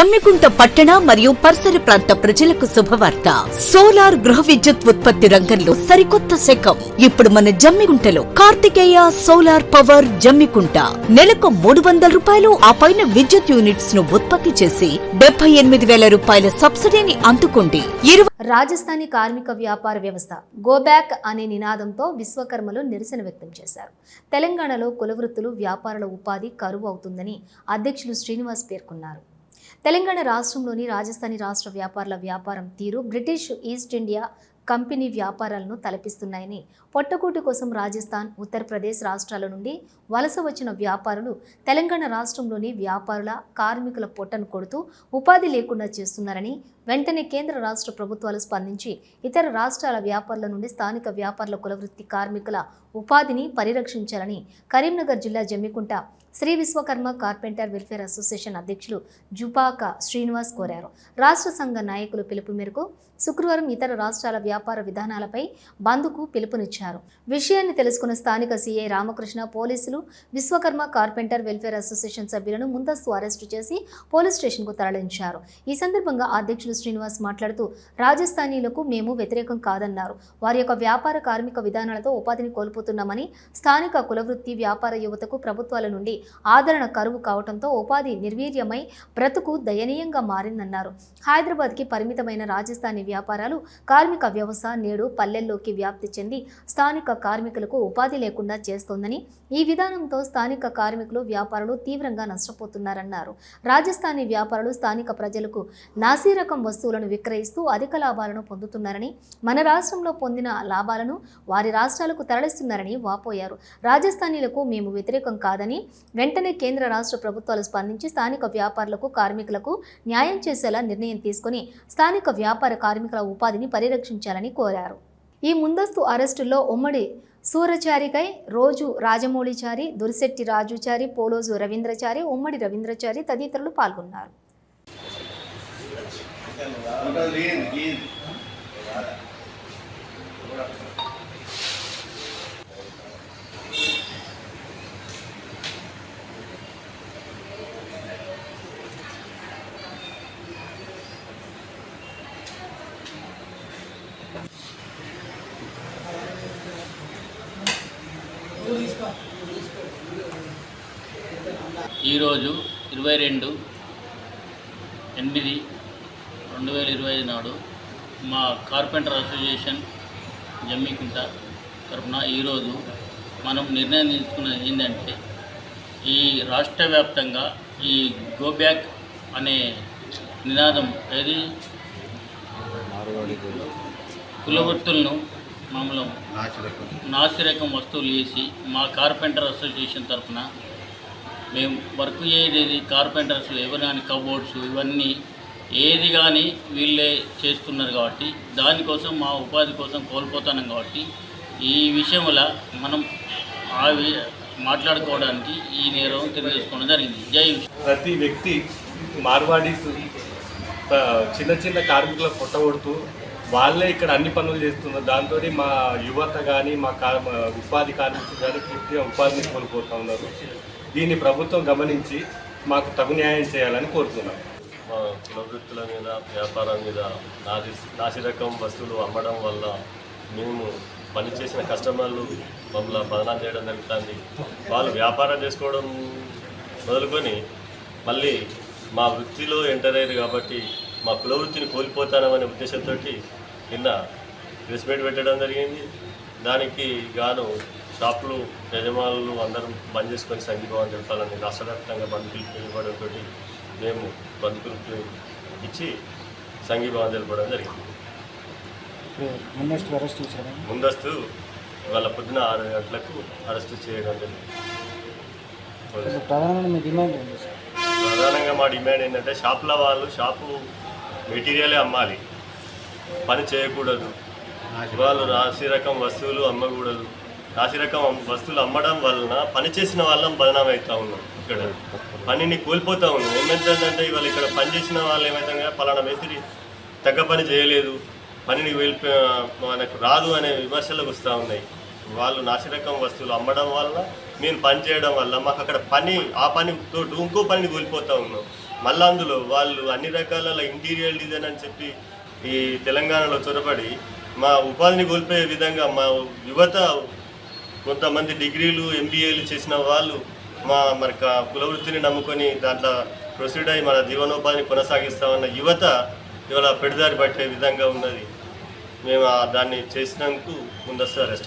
జమ్మికుంట పట్టణ మరియు పరిసర ప్రాంత ప్రజలకు శుభవార్త. సోలార్ గృహ విద్యుత్ ఉత్పత్తి రంగంలో సరికొత్త శకం. ఇప్పుడు మన జమ్మికుంటలో కార్తికేయ సోలార్ పవర్ జమ్మికుంట. నెలకు మూడు వందల రూపాయలు ఆ పైన విద్యుత్ యూనిట్స్ను ఉత్పత్తి చేసి డెబ్బై ఎనిమిది వేల రూపాయల సబ్సిడీని అందుకోండి. రాజస్థానీ కార్మిక వ్యాపార వ్యవస్థ గోబ్యాక్ అనే నినాదంతో విశ్వకర్మలు నిరసన వ్యక్తం చేశారు. తెలంగాణలో కులవృత్తులు వ్యాపారుల ఉపాధి కరువు అవుతుందని అధ్యక్షులు శ్రీనివాస్ పేర్కొన్నారు. తెలంగాణ రాష్ట్రంలోని రాజస్థానీ రాష్ట్ర వ్యాపారుల వ్యాపారం తీరు బ్రిటిష్ ఈస్ట్ ఇండియా కంపెనీ వ్యాపారాలను తలపిస్తున్నాయని పొట్టకూటి కోసం రాజస్థాన్ ఉత్తరప్రదేశ్ రాష్ట్రాల నుండి వలస వచ్చిన వ్యాపారులు తెలంగాణ రాష్ట్రంలోని వ్యాపారుల కార్మికుల పొట్టను కొడుతూ ఉపాధి లేకుండా చేస్తున్నారని వెంటనే కేంద్ర రాష్ట్ర ప్రభుత్వాలు స్పందించి ఇతర రాష్ట్రాల వ్యాపారుల నుండి స్థానిక వ్యాపారుల కులవృత్తి కార్మికుల ఉపాధిని పరిరక్షించాలని కరీంనగర్ జిల్లా Jammikunta Sri Vishwakarma carpenter welfare association అధ్యక్షులు జుపాక శ్రీనివాస్ కోరారు. రాష్ట్ర సంఘ నాయకులు పిలుపు మేరకు శుక్రవారం ఇతర రాష్ట్రాల వ్యాపార విధానాలపై బంద్కు పిలుపునిచ్చారు. విషయాన్ని తెలుసుకున్న స్థానిక సీఐ రామకృష్ణ పోలీసులు విశ్వకర్మ కార్పెంటర్ వెల్ఫేర్ అసోసియేషన్ సభ్యులను ముందస్తు అరెస్టు చేసి పోలీస్ స్టేషన్కు తరలించారు. ఈ సందర్భంగా అధ్యక్షులు శ్రీనివాస్ మాట్లాడుతూ రాజస్థానీలకు మేము వ్యతిరేకం కాదన్నారు. వారి యొక్క వ్యాపార కార్మిక విధానాలతో ఉపాధిని కోల్పోతున్నామని స్థానిక కులవృత్తి వ్యాపార యువతకు ప్రభుత్వాల నుండి ఆదరణ కరువు కావడంతో ఉపాధి నిర్వీర్యమై బ్రతుకు దయనీయంగా మారిందన్నారు. హైదరాబాద్కి పరిమితమైన రాజస్థానీ వ్యాపారాలు కార్మిక వ్యవస్థ నేడు పల్లెల్లోకి వ్యాప్తి చెంది స్థానిక కార్మికులకు ఉపాధి లేకుండా చేస్తోందని ఈ విధానంతో స్థానిక కార్మికులు వ్యాపారులు తీవ్రంగా నష్టపోతున్నారన్నారు. రాజస్థానీ వ్యాపారులు స్థానిక ప్రజలకు నాసిరకం వస్తువులను విక్రయిస్తూ అధిక లాభాలను పొందుతున్నారని మన రాష్ట్రంలో పొందిన లాభాలను వారి రాష్ట్రాలకు తరలిస్తున్నారని వాపోయారు. రాజస్థానీలకు మేము వ్యతిరేకం కాదని వెంటనే కేంద్ర రాష్ట్ర ప్రభుత్వాలు స్పందించి స్థానిక వ్యాపారులకు కార్మికులకు న్యాయం చేసేలా నిర్ణయం తీసుకుని స్థానిక వ్యాపార కార్మికుల ఉపాధిని పరిరక్షించాలని కోరారు. ఈ ముందస్తు అరెస్టుల్లో ఉమ్మడి సూరచారికై రోజు రాజమౌళిచారి దురిశెట్టి రాజుచారి పోలోజు రవీంద్రచారి ఉమ్మడి రవీంద్రచారి తదితరులు పాల్గొన్నారు. ఈరోజు ఇరవై రెండు ఎనిమిది రెండు వేల ఇరవై ఐదు నాడు మా కార్పెంటర్ అసోసియేషన్ జమ్మికుంట తరఫున ఈరోజు మనం నిర్ణయం తీసుకున్నది ఏంటంటే ఈ రాష్ట్ర వ్యాప్తంగా ఈ గో బ్యాక్ అనే నినాదం ఏది? కులవృత్తులను మామూలు నాసిరకం వస్తువులు వేసి మా కార్పెంటర్ అసోసియేషన్ తరఫున మేము వర్క్ చేయలేదు కార్పెంటర్స్ ఎవరి కానీ కబోర్డ్స్ ఇవన్నీ ఏది కానీ వీళ్ళే చేస్తున్నారు కాబట్టి దానికోసం మా ఉపాధి కోసం కోల్పోతున్నాం కాబట్టి ఈ విషయంలో మనం ఆ మాట్లాడుకోవడానికి ఈ నేరం తెలియజేసుకోవడం జరిగింది. జై ప్రతి వ్యక్తి మార్వాడీస్ చిన్న చిన్న కార్మికుల పొట్టగొడుతూ వాళ్ళే ఇక్కడ అన్ని పనులు చేస్తున్నారు. దాంతో మా యువత కానీ మా కా మా ఉపాధి కార్మికులు కానీ పూర్తిగా ఉపాధిని కోల్పోతూ ఉన్నారు. దీన్ని ప్రభుత్వం గమనించి మాకు తగు న్యాయం చేయాలని కోరుతున్నాం. మా కులవృత్తుల మీద వ్యాపారం మీద నాసి నాసిరకం వస్తువులు అమ్మడం వల్ల మేము పనిచేసిన కస్టమర్లు మమ్మల్ని బదనా చేయడం జరుగుతుంది. వాళ్ళు వ్యాపారం చేసుకోవడం మొదలుకొని మళ్ళీ మా వృత్తిలో ఎంటర్ అయ్యారు కాబట్టి మా కుల వృత్తిని కోల్పోతానమనే ఉద్దేశంతో నిన్న ప్రెస్ మీట్ పెట్టడం జరిగింది. దానికి గాను షాపులు యజమానులు అందరం బంద్ చేసుకొని సంఘీభావం తెలపాలని రాష్ట్ర వ్యాప్తంగా బంద్ పిలుపు ఇవ్వడంతో మేము బంద్ పిలుపు ఇచ్చి సంఘీభావం తెలపడం జరిగింది. ముందస్తు వాళ్ళ పొద్దున ఆరు గంటలకు అరెస్ట్ చేయడం జరిగింది. ప్రధానమైన మీ డిమాండ్ ప్రధానంగా మా డిమాండ్ ఏంటంటే షాపుల వాళ్ళు షాపు మెటీరియలే అమ్మాలి. పని చేయకూడదు. వాళ్ళు రాశి రకం వస్తువులు అమ్మకూడదు. రాశి రకం వస్తువులు అమ్మడం వలన పని చేసిన వాళ్ళం బదనాం అవుతా ఉన్నాం ఇక్కడ. పనిని కోల్పోతా ఉన్నాం. ఏమవుతుందంటే ఇవాళ ఇక్కడ పని చేసిన వాళ్ళు ఏమైతే పలానా మేస్త్రి తగ్గ పని చేయలేదు. పనిని వెళ్ళి మనకు రాదు అనే విమర్శలకు వస్తూ ఉన్నాయి. వాళ్ళు నాసిరకం వస్తువులు అమ్మడం వల్ల మేము పని చేయడం వల్ల మాకు అక్కడ పని ఆ పని తోటి ఇంకో పనిని కోల్పోతూ ఉన్నాం. మళ్ళీ అందులో వాళ్ళు అన్ని రకాల ఇంటీరియర్ డిజైన్ అని చెప్పి ఈ తెలంగాణలో చొరబడి మా ఉపాధిని కోల్పోయే విధంగా మా యువత కొంతమంది డిగ్రీలు ఎంబీఏలు చేసిన వాళ్ళు మా మరి క- కుల వృత్తిని నమ్ముకొని దాంట్లో ప్రొసీడ్ అయ్యి మన జీవనోపాధిని కొనసాగిస్తామన్న యువత ఇవాళ పెడదారి పట్టే విధంగా ఉన్నది. మేము దాన్ని చేసినందుకు ముందస్తు అరెస్ట్